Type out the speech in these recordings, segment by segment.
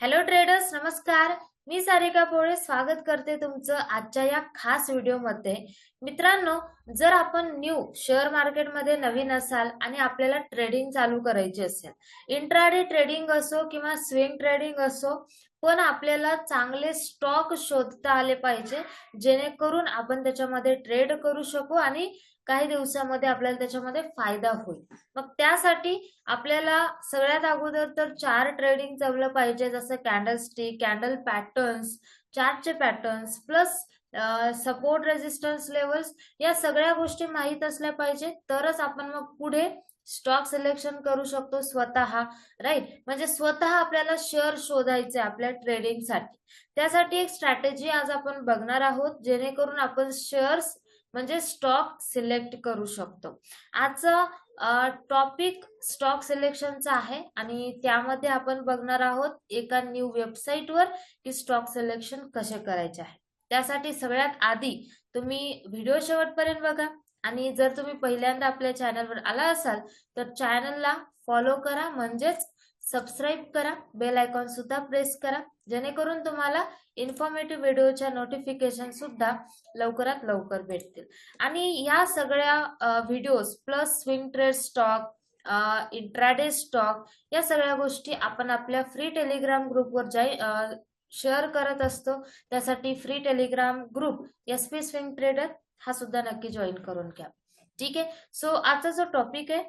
Hello traders नमस्कार. मी सारिका पोळे स्वागत करते तुमचं आजच्या या खास व्हिडिओमध्ये. मित्रांनो जर आपण न्यू शेअर मार्केटमध्ये नवीन असाल आणि आपल्याला ट्रेडिंग चालू करायची असेल इंट्राडे ट्रेडिंग असो किंवा स्विंग ट्रेडिंग असो पण आपल्याला चांगले स्टॉक शोधता आले पाहिजे. जेणेकरून आपण त्याच्यामध्ये ट्रेड करू शकू आणि काही दिवसामध्ये आपल्याला त्याच्यामध्ये फायदा होईल. मग त्यासाठी आपल्याला सगळ्यात अगोदर तर चार ट्रेडिंग जमलं पाहिजे. जसं candle stick candle patterns चार्टचे patterns plus support resistance levels या सगळ्या गोष्टी माहीत असल्या पाहिजे तरच आपण मग पुढे स्टॉक सिलेक्शन करू शकतो स्वतः राईट म्हणजे स्वतः आपल्याला शेअर शोधायचे आपल्या ट्रेडिंगसाठी त्यासाठी एक स्ट्रॅटेजी आज आपण बघणार आहोत जेणेकरून आपण शेअर्स म्हणजे स्टॉक सिलेक्ट करू शकतो. आजचा टॉपिक स्टॉक सिलेक्शनचा आहे आणि त्यामध्ये आपण बघणार आहोत एका न्यू वेबसाईटवर की स्टॉक सिलेक्शन कसे करायचे आहे. त्यासाठी सगळ्यात आधी तुम्ही व्हिडिओ शेवटपर्यंत बघा. आणि जर तुम्ही पहिल्यांदा आपल्या चॅनलवर आला असाल तर चॅनलला फॉलो करा म्हणजेच सबस्क्राईब करा बेल आयकॉन सुद्धा प्रेस करा. जेणेकरून तुम्हाला इन्फॉर्मेटिव्ह व्हिडिओच्या नोटिफिकेशन सुद्धा लवकरात लवकर भेटतील. आणि या सगळ्या videos plus swing trade stock intraday stock या सगळ्या गोष्टी आपण आपल्या फ्री टेलिग्राम ग्रुपवर जाई शेअर करत असतो. त्यासाठी free Telegram group S P swing trader हा सुद्धा नक्की जॉईन करून घ्या. ठीक आहे? सो आजचा जो टॉपिक आहे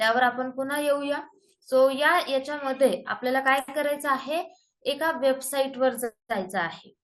त्यावर आपण पुन्हा येऊया. सो या याच्यामध्ये आपल्याला काय करायचं आहे? एका वेबसाईटवर जायचं आहे.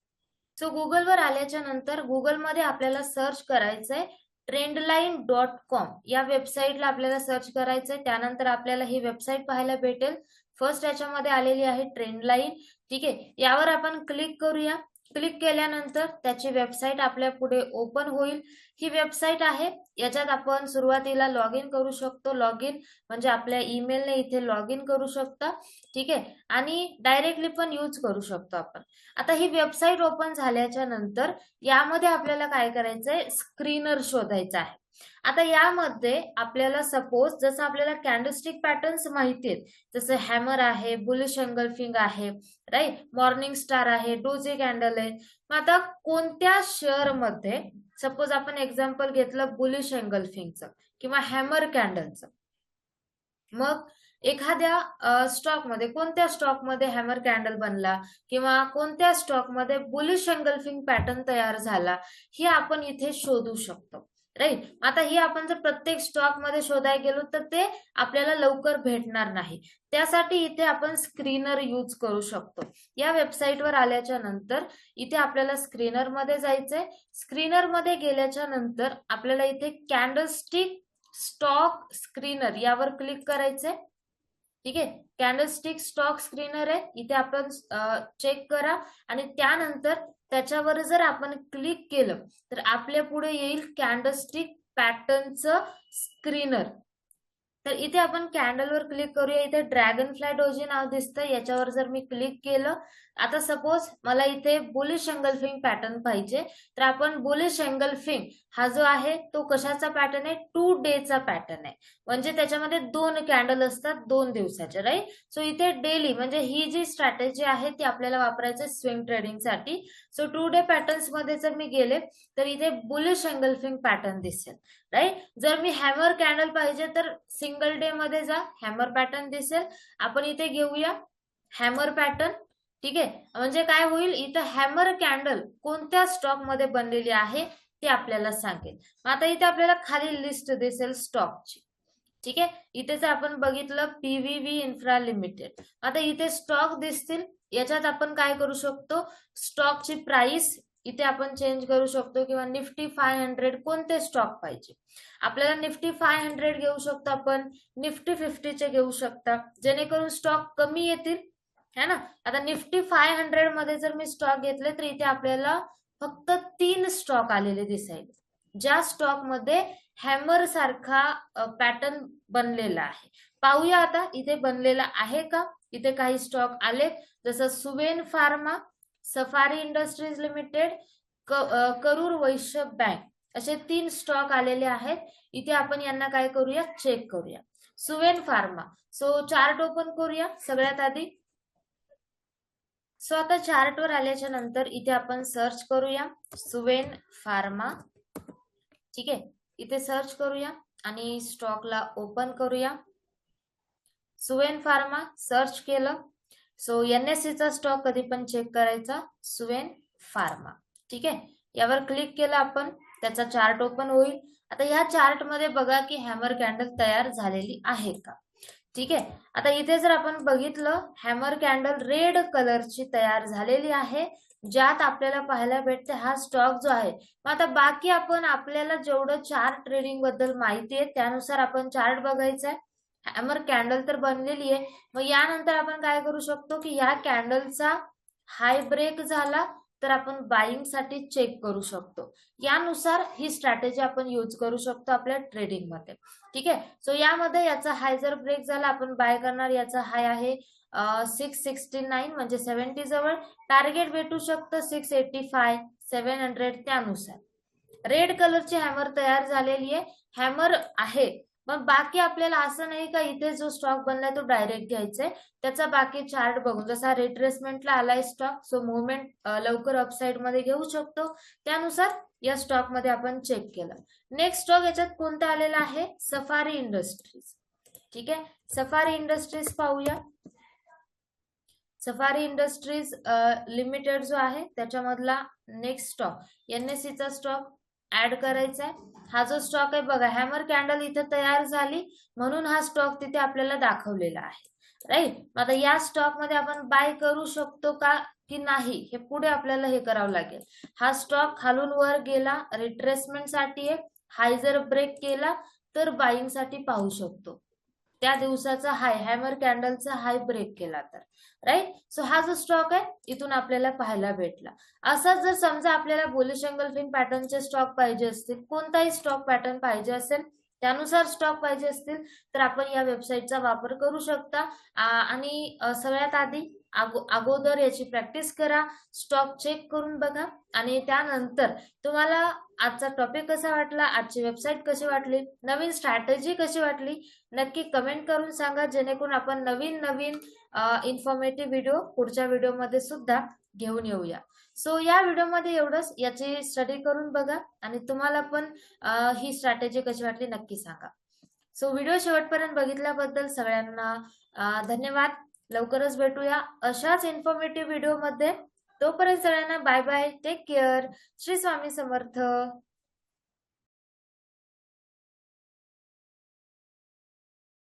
सो गुगलवर आल्याच्यानंतर गुगलमध्ये आपल्याला सर्च करायचंय. ट्रेंडलाईन डॉट कॉम या वेबसाईटला आपल्याला सर्च करायचंय. त्यानंतर आपल्याला ही वेबसाईट पाहायला भेटेल. फर्स्ट याच्यामध्ये आलेली आहे ट्रेंडलाईन ठीक? आहे यावर आपण क्लिक करूया. क्लिक केल्यानंतर त्याची वेबसाईट आपल्या पुढे ओपन होईल. ही वेबसाईट आहे. याच्यात आपण सुरुवातीला लॉग इन करू शकतो. लॉग इन म्हणजे आपल्या ईमेलने इथे लॉग इन करू शकता. ठीक आहे? आणि डायरेक्टली पण यूज करू शकतो आपण. आता ही वेबसाईट ओपन झाल्याच्यानंतर यामध्ये आपल्याला काय करायचंय? स्क्रीनर शोधायचं आहे. आता यामध्ये आपल्याला सपोज जसं आपल्याला कॅन्डलस्टिक पॅटर्न्स माहिती आहेत जसं हॅमर आहे बुलिश एंगल्फिंग आहे राईट मॉर्निंग स्टार आहे डोजे कॅन्डल आहे. मग आता कोणत्या शेअरमध्ये सपोज आपण एक्झाम्पल घेतलं बुलिश एंगल्फिंगचं किंवा हॅमर कॅन्डलचं मग एखाद्या स्टॉकमध्ये कोणत्या स्टॉकमध्ये हॅमर कॅन्डल बनला किंवा कोणत्या स्टॉकमध्ये बुलिश एंगल्फिंग पॅटर्न तयार झाला हे आपण इथे शोधू शकतो. राईट आता ही आपण जर प्रत्येक स्टॉकमध्ये शोधायला गेलो तर ते आपल्याला लवकर भेटणार नाही. त्यासाठी इथे आपण स्क्रीनर यूज करू शकतो. या वेबसाईटवर आल्याच्यानंतर इथे आपल्याला स्क्रीनरमध्ये जायचंय. स्क्रीनरमध्ये गेल्याच्यानंतर आपल्याला इथे कॅन्डलस्टिक स्टॉक स्क्रीनर यावर क्लिक करायचंय. ठीक आहे? कॅन्डलस्टिक स्टॉक स्क्रीनर आहे इथे आपण चेक करा. आणि त्यानंतर त्याच्यावर जर आपण क्लिक केलं तर आपल्या पुढे येईल कॅन्डलस्टिक पॅटर्नचं स्क्रीनर तर इथे आपण कॅन्डलवर क्लिक करूया. इथे ड्रॅगन फ्लाय डोजी नाव दिसतं. याच्यावर जर मी क्लिक केलं आता सपोज मला इथे बुलिश अंगलफिंग पॅटर्न पाहिजे. तर आपण बुलिश अंगलफिंग हा जो आहे तो कशाचा पॅटर्न आहे? टू डेचा पॅटर्न आहे. म्हणजे त्याच्यामध्ये दोन कॅन्डल असतात दोन दिवसाचे राईट सो इथे डेली म्हणजे ही जी स्ट्रॅटेजी आहे ती आपल्याला वापरायची स्विंग ट्रेडिंगसाठी सो टू डे पॅटर्न्समध्ये जर मी गेले तर इथे बुलिश अंगलफिंग पॅटर्न दिसेल. राईट जर मी हॅमर कॅन्डल पाहिजे तर सिंगल डे मध्ये जा. हॅमर पॅटर्न दिसेल. आपण इथे घेऊया. हॅमर पॅटर्न ठीक आहे? म्हणजे काय होईल? इथं हॅमर कॅन्डल कोणत्या स्टॉकमध्ये बनलेली आहे ते आपल्याला सांगेल. आता इथे आपल्याला खाली लिस्ट दिसेल स्टॉकची ठीक आहे? इथे जर आपण बघितलं पीव्हीव्ही इन्फ्रा लिमिटेड आता इथे स्टॉक दिसतील. याच्यात आपण काय करू शकतो? स्टॉकची प्राइस इथे आपण चेंज करू शकतो किंवा निफ्टी फाय हंड्रेड कोणते स्टॉक पाहिजे? आपल्याला निफ्टी फाय हंड्रेड घेऊ शकतो आपण. निफ्टी फिफ्टीचे घेऊ शकता. जेणेकरून स्टॉक कमी येतील. है ना? आता निफ्टी फाय हंड्रेडमध्ये जर मी स्टॉक घेतले तर इथे आपल्याला फक्त तीन स्टॉक आलेले दिसायचे. ज्या स्टॉकमध्ये हॅमर सारखा पॅटर्न बनलेला आहे. पाहूया आता इथे बनलेला आहे का? इथे काही स्टॉक आले जसं Suven Pharma Safari Industries Limited Karur Vysya Bank असे तीन स्टॉक आलेले आहेत. इथे आपण यांना काय करूया? चेक करूया. Suven Pharma. So chart open करूया सगळ्यात आधी. सो आता चार्टवर आल्याच्यानंतर इथे आपण सर्च करूया. सुवेन फार्मा. ठीक आहे? इथे सर्च करूया आणि स्टॉकला ओपन करूया. सुवेन फार्मा सर्च केलं. सो एनएससीचा चा स्टॉक कधी पण चेक करायचा. सुवेन फार्मा ठीक आहे? यावर क्लिक केलं आपण त्याचा चार्ट ओपन होईल. आता या चार्टमध्ये बघा की हॅमर कॅन्डल तयार झालेली आहे का? ठीक आहे? आता इथे जर आपण बघितलं हॅमर कॅन्डल रेड कलरची तयार झालेली आहे. ज्यात आपल्याला पाहायला भेटते हा स्टॉक जो आहे. मग आता बाकी आपण आपल्याला जेवढं चार्ट ट्रेडिंगबद्दल माहिती आहे त्यानुसार आपण चार्ट बघायचा आहे हॅमर कॅन्डल तर बनलेली आहे. मग यानंतर आपण काय करू शकतो की या कॅन्डलचा हाय ब्रेक झाला तर आपण बाईंगसाठी चेक करू शकतो. यानुसार ही स्ट्रॅटेजी आपण यूज करू शकतो आपल्या ट्रेडिंगमध्ये ठीक आहे? सो यामध्ये याचा हाय जर ब्रेक झाला आपण बाय करणार याचा हाय आहे सिक्स सिक्स्टी नाईन म्हणजे सेव्हन्टी जवळ. टार्गेट भेटू शकतं six eighty five seven hundred त्यानुसार रेड कलरची हॅमर तयार झालेली आहे. हॅमर आहे. मग बाकी आपल्याला असं नाही का इथे जो स्टॉक बनलाय तो डायरेक्ट घ्यायचा आहे. त्याचा बाकी चार्ट बघून जसा रिट्रेसमेंटला आलाय स्टॉक सो मुवमेंट लवकर अपसाइडमध्ये घेऊ शकतो. त्यानुसार या स्टॉकमध्ये आपण चेक केलं. नेक्स्ट स्टॉक याच्यात कोणता आलेला आहे? सफारी इंडस्ट्रीज ठीक आहे? सफारी इंडस्ट्रीज पाहूया. सफारी इंडस्ट्रीज लिमिटेड जो आहे त्याच्यामधला नेक्स्ट स्टॉक एनएससीचा स्टॉक ऍड करायचा आहे. हा जो स्टॉक आहे बघा हॅमर कॅन्डल इथे तयार झाली. म्हणून हा स्टॉक तिथे आपल्याला दाखवलेला आहे. राईट? आता या स्टॉकमध्ये आपण बाय करू शकतो का की नाही हे पुढे आपल्याला हे करावं लागेल. हा स्टॉक खालून वर गेला रिट्रेसमेंटसाठी हाय जर ब्रेक केला तर बाईंगसाठी पाहू शकतो. त्या दिवसाचा हाय हॅमर कॅन्डलचा हाय ब्रेक केला तर. राईट सो हा जो स्टॉक आहे इथून आपल्याला पाहायला भेटला. असाच जर समजा आपल्याला बोलिश अँगल फिन पॅटर्नचे स्टॉक पाहिजे असतील कोणताही स्टॉक पॅटर्न पाहिजे असेल त्यानुसार स्टॉक पाहिजे असतील तर आपण या वेबसाईटचा वापर करू शकता. आणि सगळ्यात आधी अगोदर याची प्रॅक्टिस करा स्टॉक चेक करून बघा आणि त्यानंतर तुम्हाला आजचा टॉपिक कसा वाटला आजची वेबसाईट कशी वाटली नवीन स्ट्रॅटेजी कशी वाटली नक्की कमेंट करून सांगा जेणेकरून आपण नवीन नवीन इन्फॉर्मेटिव्ह व्हिडिओ पुढच्या व्हिडिओमध्ये सुद्धा घेऊन येऊया. सो या व्हिडिओमध्ये एवढंच. याची स्टडी करून बघा आणि तुम्हाला पण ही स्ट्रॅटेजी कशी वाटली नक्की सांगा. सो व्हिडिओ शेवटपर्यंत बघितल्याबद्दल सगळ्यांना धन्यवाद. लवकरच भेटूया अशाच इन्फॉर्मेटिव्ह व्हिडिओमध्ये तोपर्यंत सगळ्यांना bye bye take care Shri Swami Samarth.